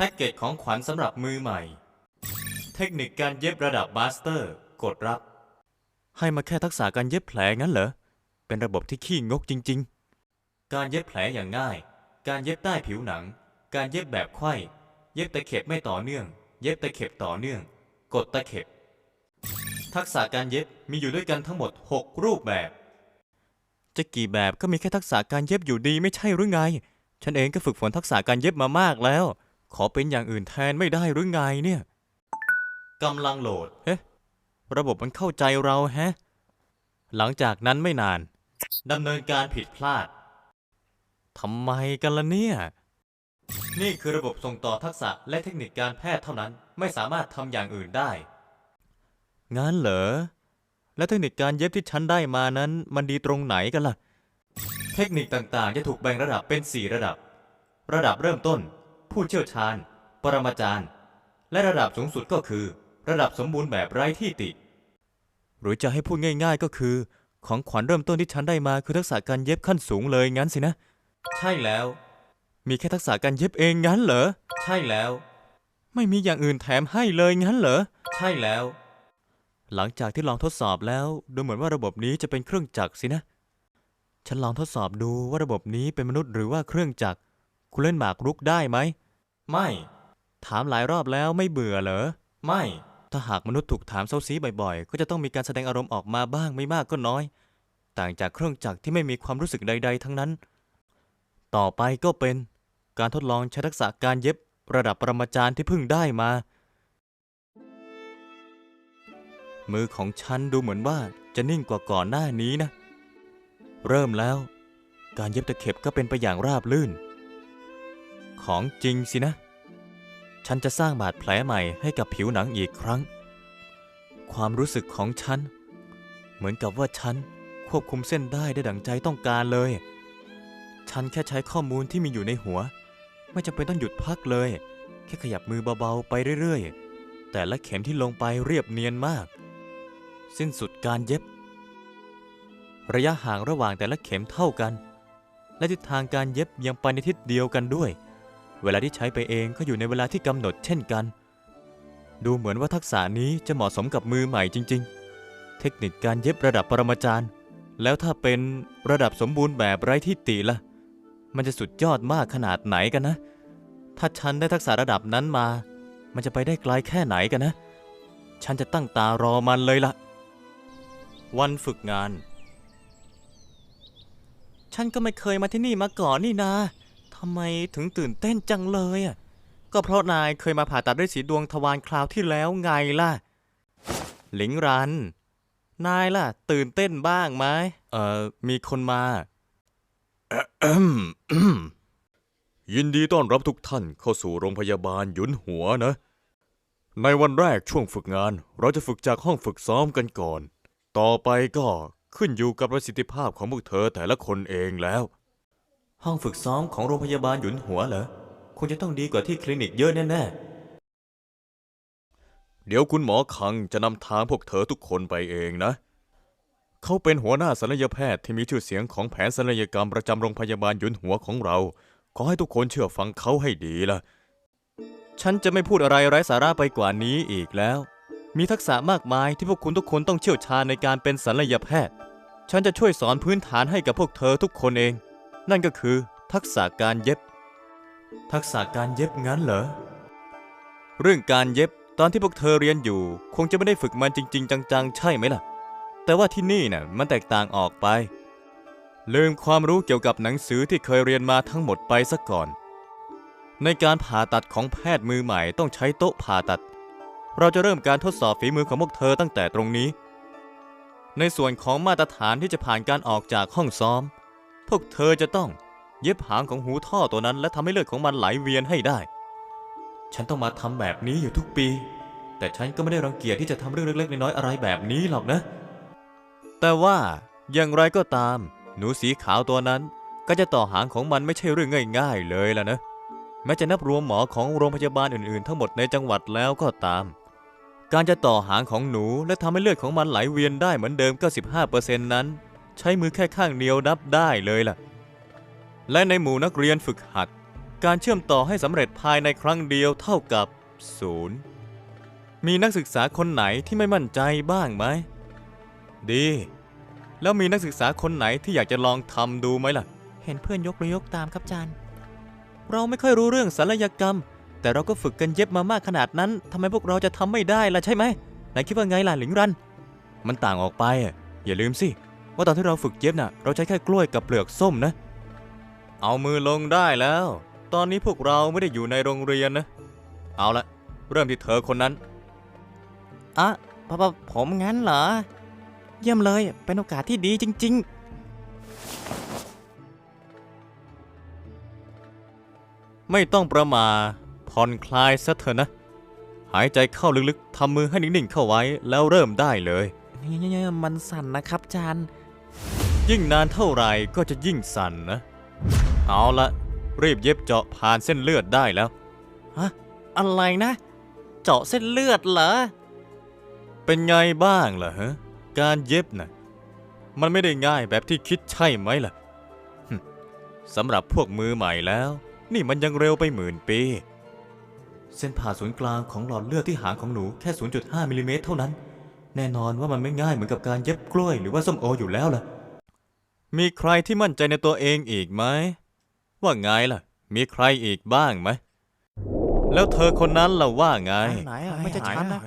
แพ็กเกจของขวัญสำหรับมือใหม่ เทคนิคการเย็บระดับมาสเตอร์ กดรับ ให้มาแค่ทักษะการเย็บแผลงั้นเหรอ เป็นระบบที่ขี้งกจริง ๆ การเย็บแผลอย่างง่าย การเย็บใต้ผิวหนัง การเย็บแบบไข้เย็บตะเข็บไม่ต่อเนื่อง เย็บตะเข็บต่อเนื่อง กดตะเข็บ ทักษะการเย็บมีอยู่ด้วยกันทั้งหมด 6 รูปแบบ จะกี่แบบก็มีแค่ทักษะการเย็บอยู่ดีไม่ใช่หรือไง ฉันเองก็ฝึกฝนทักษะการเย็บมามากแล้ว ขอเป็นอย่างอื่นแทนไม่ได้หรือไงเนี่ยกำลังโหลด เฮ้ระบบมันเข้าใจเราแฮะ หลังจากนั้นไม่นานดำเนินการผิดพลาดทำไมกันล่ะเนี่ย นี่คือระบบส่งต่อทักษะและเทคนิคการแพทย์เท่านั้น ไม่สามารถทำอย่างอื่นได้ งั้นเหรอ และเทคนิคการเย็บที่ฉันได้มานั้น มันดีตรงไหนกันล่ะ เทคนิคต่างๆ จะถูกแบ่งระดับเป็น 4 ระดับ ระดับเริ่มต้น ผู้เชี่ยวชาญ ปรมาจารย์ และระดับสูงสุดก็คือ ระดับสมบูรณ์แบบไร้ที่ติ หรือจะให้พูดง่าย ๆก็คือ ของขวัญเริ่มต้นที่ฉันได้มาคือทักษะการเย็บขั้นสูงเลยงั้นสินะ ใช่แล้ว มีแค่ทักษะการเย็บเองงั้นเหรอ ใช่แล้ว ไม่มีอย่างอื่นแถมให้เลยงั้นเหรอ ใช่แล้ว หลังจากที่ลองทดสอบแล้ว ดูเหมือนว่าระบบนี้จะเป็นเครื่องจักรสินะ ฉันลองทดสอบดูว่าระบบนี้เป็นมนุษย์หรือว่าเครื่องจักร คุณเล่นหมากรุกได้ไหม ไม่ ถามหลายรอบแล้วไม่เบื่อเหรอ ไม่ ถ้าหากมนุษย์ถูกถามเซาซีบ่อยๆ ก็จะต้องมีการแสดงอารมณ์ออกมาบ้างไม่มากก็น้อย ต่างจากเครื่องจักรที่ไม่มีความรู้สึกใด ๆ ทั้งนั้น ต่อไปก็เป็นการทดลองใช้ทักษะการเย็บระดับปรมาจารย์ที่เพิ่งได้มา มือของฉันดูเหมือนว่าจะนิ่งกว่าก่อนหน้านี้นะ เริ่มแล้ว การเย็บตะเข็บก็เป็นไปอย่างราบลื่น ของจริงสินะ ฉันจะสร้างบาดแผลใหม่ให้กับผิวหนังอีกครั้ง ความรู้สึกของฉัน เหมือนกับว่าฉันควบคุมเส้นได้ได้ดังใจต้องการเลย ฉันแค่ใช้ข้อมูลที่มีอยู่ในหัว ไม่จำเป็นต้องหยุดพักเลย แค่ขยับมือเบาๆไปเรื่อยๆ แต่ละเข็มที่ลงไปเรียบเนียนมาก สิ้นสุดการเย็บ ระยะห่างระหว่างแต่ละเข็มเท่ากัน และทิศทางการเย็บยังไปในทิศเดียวกันด้วย เวลาที่ใช้ไปเองก็อยู่ในเวลาที่กำหนดเช่นกัน ดูเหมือนว่าทักษะนี้จะเหมาะสมกับมือใหม่จริง ๆ เทคนิคการเย็บระดับปรมาจารย์ แล้วถ้าเป็นระดับสมบูรณ์แบบไร้ที่ติล่ะ มันจะสุดยอดมากขนาดไหนกันนะ ถ้าฉันได้ทักษะระดับนั้นมา มันจะไปได้ไกลแค่ไหนกันนะ ฉันจะตั้งตารอมันเลยล่ะ วันฝึกงาน ฉันก็ไม่เคยมาที่นี่มาก่อนนี่นา ทำไมถึงตื่นเต้นจังเลยอะ ก็เพราะนายเคยมาผ่าตัดด้วยสีดวงทวารคราวที่แล้วไงล่ะ หลิงรัน นายล่ะ ตื่นเต้นบ้างไหมเอ่อ มีคนมา ยินดีต้อนรับทุกท่านเข้าสู่โรงพยาบาลหยุนหัวนะ ในวันแรกช่วงฝึกงาน เราจะฝึกจากห้องฝึกซ้อมกันก่อน ต่อไปก็ขึ้นอยู่กับประสิทธิภาพของพวกเธอแต่ละคนเองแล้ว ห้องฝึกซ้อมของโรงพยาบาลหยุนหัวเหรอ คงจะต้องดีกว่าที่คลินิกเยอะแน่ๆ เดี๋ยวคุณหมอคังจะนำทางพวกเธอทุกคนไปเองนะ เขาเป็นหัวหน้าศัลยแพทย์ที่มีชื่อเสียงของแผนศัลยกรรมประจำโรงพยาบาลหยุนหัวของเรา ขอให้ทุกคนเชื่อฟังเขาให้ดีล่ะ ฉันจะไม่พูดอะไรไร้สาระไปกว่านี้อีกแล้ว มีทักษะมากมายที่พวกคุณทุกคนต้องเชี่ยวชาญในการเป็นศัลยแพทย์ ฉันจะช่วยสอนพื้นฐานให้กับพวกเธอทุกคนเอง นั่นก็คือ ทักษะการเย็บ ทักษะการเย็บงั้นเหรอ เรื่องการเย็บตอนที่พวกเธอเรียนอยู่ คงจะไม่ได้ฝึกมันจริง ๆ จังๆ ใช่ไหมล่ะ แต่ว่าที่นี่น่ะมันแตกต่างออกไป ลืมความรู้เกี่ยวกับหนังสือที่เคยเรียนมาทั้งหมดไปซะก่อน ในการผ่าตัดของแพทย์มือใหม่ต้องใช้โต๊ะผ่าตัด เราจะเริ่มการทดสอบฝีมือของพวกเธอตั้งแต่ตรงนี้ ในส่วนของมาตรฐานที่จะผ่านการออกจากห้องซ้อม พวกเธอจะต้องเย็บหางของหูท่อตัวนั้น และทำให้เลือดของมันไหลเวียนให้ได้ ฉันต้องมาทำแบบนี้อยู่ทุกปี แต่ฉันก็ไม่ได้รังเกียจที่จะทำเรื่องเล็กๆน้อยๆอะไรแบบนี้หรอกนะ แต่ว่าอย่างไรก็ตาม หนูสีขาวตัวนั้น ก็จะต่อหางของมันไม่ใช่เรื่องง่าย ๆ เลยล่ะนะ แม้จะนับรวมหมอของโรงพยาบาลอื่นๆ ทั้งหมดในจังหวัดแล้วก็ตาม การจะต่อหางของหนูและทำให้เลือดของมันไหลเวียนได้เหมือนเดิม95%นั้น ใช้มือแค่ข้างเดียวนับได้เลยล่ะ และในหมู่นักเรียนฝึกหัด การเชื่อมต่อให้สำเร็จภายในครั้งเดียวเท่ากับศูนย์มีนักศึกษาคนไหนที่ไม่มั่นใจบ้างไหม ดี แล้วมีนักศึกษาคนไหนที่อยากจะลองทำดูไหมล่ะ เห็นเพื่อนยกเลยยกตามครับจานเราไม่ค่อยรู้เรื่องศัลยกรรม แต่เราก็ฝึกกันเย็บมามากขนาดนั้นทำไมพวกเราจะทำไม่ได้ล่ะใช่ไหมนายคิดว่าไงล่ะหลิงรัน มันต่างออกไปอะอย่าลืมสิ ว่าตอนที่เราฝึกเย็บน่ะ เราใช้แค่กล้วยกับเปลือกส้มนะ เอามือลงได้แล้ว ตอนนี้พวกเราไม่ได้อยู่ในโรงเรียนนะ เอาละเริ่มที่เธอคนนั้นอะปะปะผมงั้นเหรอ เยี่ยมเลยเป็นโอกาสที่ดีจริง ๆไม่ต้องประมาผ่อนคลายซะเถอะนะ หายใจเข้าลึกๆทำมือให้นิ่งๆเข้าไว้แล้วเริ่มได้เลย นี่มันสั่นนะครับจาน ยิ่งนานเท่าไหร่ก็จะยิ่งสั่นนะ เอาละรีบเย็บเจาะผ่านเส้นเลือดได้แล้ว ฮะ อะไรนะ เจาะเส้นเลือดเหรอ เป็นไงบ้างล่ะฮะ การเย็บน่ะมันไม่ได้ง่ายแบบที่คิดใช่ไหมล่ะสำหรับพวกมือใหม่แล้ว นี่มันยังเร็วไปหมื่นปี เส้นผ่าศูนย์กลางของหลอดเลือดที่หางของหนูแค่ 0.5มิลลิเมตรเท่านั้น แน่นอนว่ามันไม่ง่ายเหมือนกับการเย็บกล้วยหรือว่าส้มโออยู่แล้วล่ะ มีใครที่มั่นใจในตัวเองอีกไหม ว่าไงล่ะ มีใครอีกบ้างไหม แล้วเธอคนนั้นล่ะว่าไง ไหนอะไม่ใช่ฉันนะ